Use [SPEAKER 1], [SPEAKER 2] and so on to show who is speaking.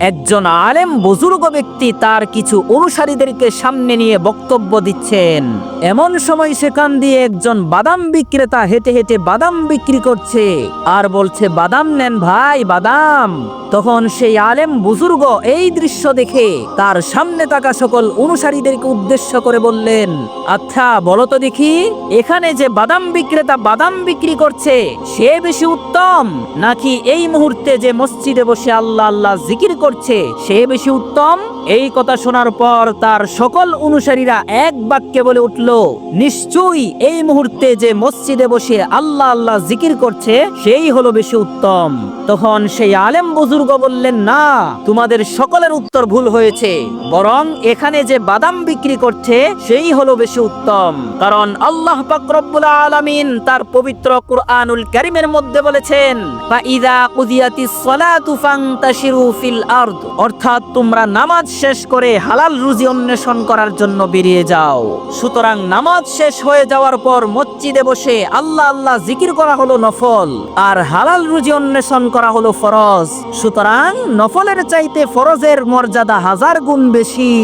[SPEAKER 1] একজন আলেম বুজুর্গ ব্যক্তি তার কিছু অনুসারীদেরকে সামনে নিয়ে বক্তব্য দিচ্ছেন। এমন সময় সেখান দিয়ে একজন বাদাম বিক্রেতা হেঁটে হেঁটে বাদাম বিক্রি করছে আর বলছে, বাদাম নেন ভাই, বাদাম। তখন সেই আলেম বুজুর্গ এই দৃশ্য দেখে তার সামনে থাকা সকল অনুসারীদেরকে উদ্দেশ্য করে বললেন আচ্ছা বলো তো দেখি, এখানে যে বাদাম বিক্রেতা বাদাম বিক্রি করছে, সে বেশি উত্তম? নাকি এই মুহূর্তে যে মসজিদে বসে আল্লাহ আল্লাহ জিকির করছে সে বেশি উত্তম। এই কথা শোনার পর তার সকল অনুসারীরা এক বাক্যে বলে উঠল, নিশ্চয়ই এই মুহূর্তে যে মসজিদে বসে আল্লাহ আল্লাহ জিকির করছে, সেই হলো বেশি উত্তম। তখন সেই আলেম বুজুর্গ বললেন, না, তোমাদের সকলের উত্তর ভুল হয়েছে, বরং এখানে যে বাদাম বিক্রি করছে, সেই হলো বেশি উত্তম। কারণ আল্লাহ পাক রব্বুল আলামিন তার পবিত্র কুরআনুল কারীমের মধ্যে বলেছেন ফাইদা কুদিয়াতিস সালাতু ফান্তাশিরু ফিল আরদ। অর্থাৎ তোমরা নামাজ শেষ করে হালাল রুজি অন্বেষণ করার জন্য বেরিয়ে যাও। সুতরাং নামাজ শেষ হয়ে যাওয়ার পর মসজিদে বসে আল্লাহ আল্লাহ জিকির করা হলো নফল, আর হালাল রুজি অন্বেষণ করা হলো ফরজ। সুতরাং নফলের চাইতে ফরজের মর্যাদা হাজার গুণ বেশি।